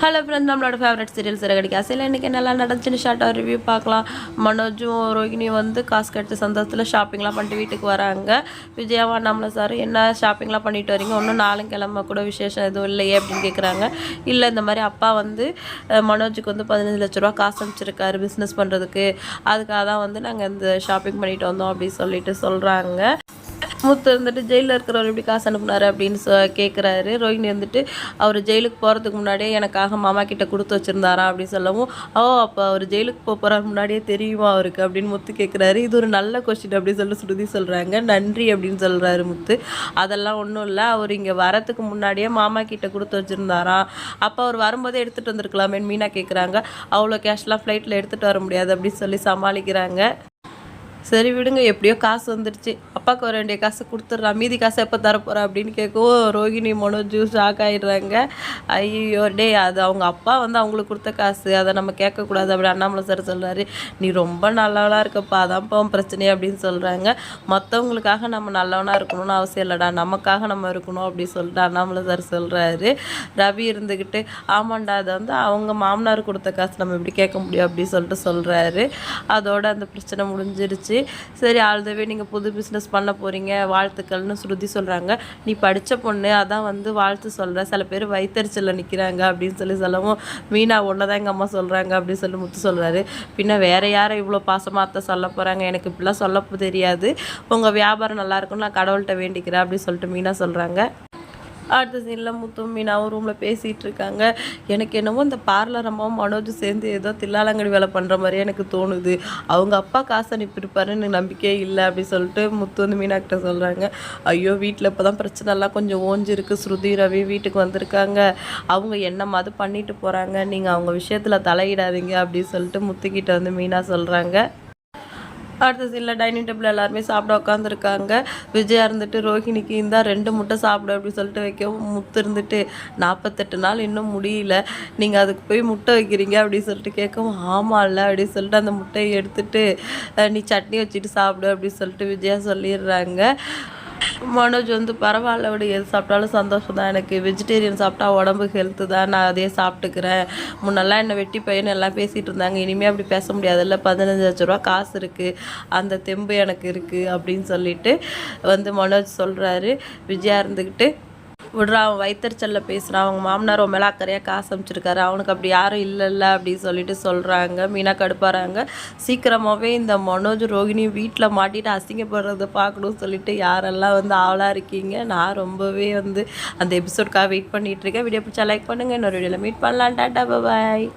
Hello friends நம்மளோட favourite serial சிறகடி காசையில் இன்றைக்கி நல்லா நடந்துச்சுன்னு ஷார்ட்டாக ரிவ்யூ பார்க்கலாம். மனோஜும் ரோஹிணியும் வந்து காசு கட்டு சந்தோஷத்தில் ஷாப்பிங்லாம் பண்ணிட்டு வீட்டுக்கு வராங்க. விஜயாவா நம்மள சார் என்ன ஷாப்பிங்லாம் பண்ணிட்டு வரீங்க? ஒன்றும் நாளும் கிழமை கூட விசேஷம் எதுவும் இல்லையே அப்படின்னு கேட்குறாங்க இல்லை இந்த மாதிரி அப்பா வந்து மனோஜுக்கு வந்து பதினஞ்சு லட்ச ரூபா காசு அனுப்பிச்சிருக்காரு பிஸ்னஸ் பண்ணுறதுக்கு அதுக்காக தான் வந்து நாங்கள் இந்த ஷாப்பிங் பண்ணிட்டு வந்தோம் அப்படின்னு சொல்லிட்டு சொல்கிறாங்க முத்து இருந்துட்டு ஜெயிலில் இருக்கிறவர் எப்படி காசு அனுப்புனாரு அப்படின்னு சொ கேட்குறாரு ரோஹினி வந்துட்டு அவர் ஜெயிலுக்கு போகிறதுக்கு முன்னாடியே எனக்காக மாமா கிட்டே கொடுத்து வச்சுருந்தாரா அப்படின்னு சொல்லவும் ஓ அப்போ அவர் ஜெயிலுக்கு போக போகிற முன்னாடியே தெரியுமா அவருக்கு? அப்படின்னு முத்து கேட்குறாரு இது ஒரு நல்ல கொஸ்டின் அப்படின்னு சொல்லி ஸ்ருதி சொல்கிறாங்க நன்றி அப்படின்னு சொல்கிறாரு முத்து. அதெல்லாம் ஒன்றும் இல்லை. அவர் இங்கே வரத்துக்கு முன்னாடியே மாமா கிட்டே கொடுத்து வச்சுருந்தாராம் அப்போ அவர் வரும்போதே எடுத்துகிட்டு வந்திருக்கலாமேன்னு மீனா கேட்குறாங்க அவ்வளோ கேஷ்லாம் ஃப்ளைட்டில் எடுத்துகிட்டு வர முடியாது அப்படின்னு சொல்லி சமாளிக்கிறாங்க. சரி விடுங்க எப்படியோ காசு வந்துடுச்சு அப்பாவுக்கு வர வேண்டிய காசு கொடுத்துட்றா மீதி காசு எப்போ தரப்போகிறா அப்படின்னு கேட்கவும் ரோகிணி மனோஜு ஷாக் ஆகிடுறாங்க ஐயோ டே அது அவங்க அப்பா வந்து அவங்களுக்கு கொடுத்த காசு அதை நம்ம கேட்கக்கூடாது அப்படி அண்ணாமலை சார் சொல்கிறாரு நீ ரொம்ப நல்லவனாக இருக்கப்பா அதான்ப்பா பிரச்சனை அப்படின்னு சொல்கிறாங்க மற்றவங்களுக்காக நம்ம நல்லவனாக இருக்கணும்னு அவசியம் இல்லைடா நமக்காக நம்ம இருக்கணும் அப்படின்னு சொல்லிட்டு அண்ணாமலை சார் சொல்கிறாரு ரவி இருந்துக்கிட்டு ஆமாண்டா அதை வந்து அவங்க மாமனார் கொடுத்த காசு நம்ம இப்படி கேட்க முடியும் அப்படின்னு சொல்லிட்டு சொல்கிறாரு அதோட அந்த பிரச்சனை முடிஞ்சிருச்சு. சரி ஆல்தவே நீங்கள் புது பிஸ்னஸ் பண்ண போகிறீங்க வாழ்த்துக்கள்னு ஸ்ருதி சொல்கிறாங்க நீ படித்த பொண்ணு அதான் வந்து வாழ்த்து சொல்கிற சில பேர் வயிற்றுச்சலில் நிற்கிறாங்க அப்படின்னு சொல்லி சொல்லவும் மீனா ஒன்று தான் எங்கள் அம்மா சொல்கிறாங்க அப்படின்னு சொல்லி முத்து சொல்கிறாரு பின்ன வேறு யாரை இவ்வளோ பாசமாக அத்தை சொல்ல போகிறாங்க எனக்கு இப்படிலாம் சொல்ல தெரியாது. உங்கள் வியாபாரம் நல்லா இருக்கும்னு நான் கடவுள்கிட்ட வேண்டிக்கிறேன் அப்படின்னு சொல்லிட்டு மீனா சொல்கிறாங்க அடுத்த சீனில் முத்தும் மீனாவும் ரூமில் பேசிகிட்டு இருக்காங்க. எனக்கு என்னமோ இந்த பார்லர் அம்மாவும் மனோஜும் சேர்ந்து ஏதோ தில்லாலங்கடி வேலை பண்ணுற மாதிரியே எனக்கு தோணுது. அவங்க அப்பா காசு அனுப்பியிருப்பாருன்னு எனக்கு நம்பிக்கையே இல்லை அப்படின்னு சொல்லிட்டு முத்து வந்து மீனாக்கிட்ட சொல்கிறாங்க ஐயோ வீட்டில் இப்போ தான் பிரச்சனைலாம் கொஞ்சம் ஓஞ்சிருக்கு. ஸ்ருதி ரவி வீட்டுக்கு வந்திருக்காங்க. அவங்க என்ன மாதிரி பண்ணிட்டு போகிறாங்க நீங்கள் அவங்க விஷயத்தில் தலையிடாதீங்க அப்படின்னு சொல்லிட்டு முத்துக்கிட்ட வந்து மீனா சொல்கிறாங்க அடுத்த சீனில் டைனிங் டேபிள் எல்லாருமே சாப்பிட உட்காந்துருக்காங்க விஜயா இருந்துட்டு ரோஹிணிக்கு இருந்தால் ரெண்டு முட்டை சாப்பிடு அப்படின்னு சொல்லிட்டு வைக்கவும் முத்து இருந்துட்டு நாற்பத்தெட்டு நாள் இன்னும் முடியல. நீங்கள் அதுக்கு போய் முட்டை வைக்கிறீங்க அப்படின்னு சொல்லிட்டு கேட்கவும் ஆமாம்ல அப்படின்னு சொல்லிட்டு அந்த முட்டையை எடுத்துட்டு நீ சட்னி வச்சுட்டு சாப்பிடு அப்படின்னு சொல்லிட்டு விஜயா சொல்லிடுறாங்க. மனோஜ் வந்து பரவாயில்ல விட எது சாப்பிட்டாலும் சந்தோஷம் தான் எனக்கு வெஜிடேரியன் சாப்பிட்டா உடம்பு ஹெல்த்து தான் நான் அதே சாப்பிட்டுக்கிறேன். முன்னெல்லாம் என்னை வெட்டி பையன் எல்லாம் பேசிகிட்டு இருந்தாங்க. இனிமேல் அப்படி பேச முடியாதுல்ல பதினஞ்சு லட்ச ரூபா காசு இருக்குது அந்த தெம்பு எனக்கு இருக்குது அப்படின்னு சொல்லிட்டு வந்து மனோஜ் சொல்கிறாரு விஜயா இருந்துக்கிட்டு விடுறா அவன் வைத்தறிச்சலில் பேசுகிறான் அவங்க மாமனார் உன் மேலே அக்கறையாக காசு அமைச்சிருக்காரு அவனுக்கு அப்படி யாரும் இல்லைல்ல அப்படின்னு சொல்லிட்டு சொல்கிறாங்க மீனா கடுப்பாறாங்க. சீக்கிரமாகவே இந்த மனோஜ் ரோகிணி வீட்டில் மாட்டிட்டு அசிங்கப்படுறத பார்க்கணும்னு சொல்லிட்டு யாரெல்லாம் வந்து ஆவலாக இருக்கீங்க? நான் ரொம்பவே வந்து அந்த எபிசோட்காக வெயிட் பண்ணிகிட்ருக்கேன் வீடியோ பிடிச்சா லைக் பண்ணுங்கள் இன்னொரு வீடியோவில் மீட் பண்ணலாம். டாட்டா பாய்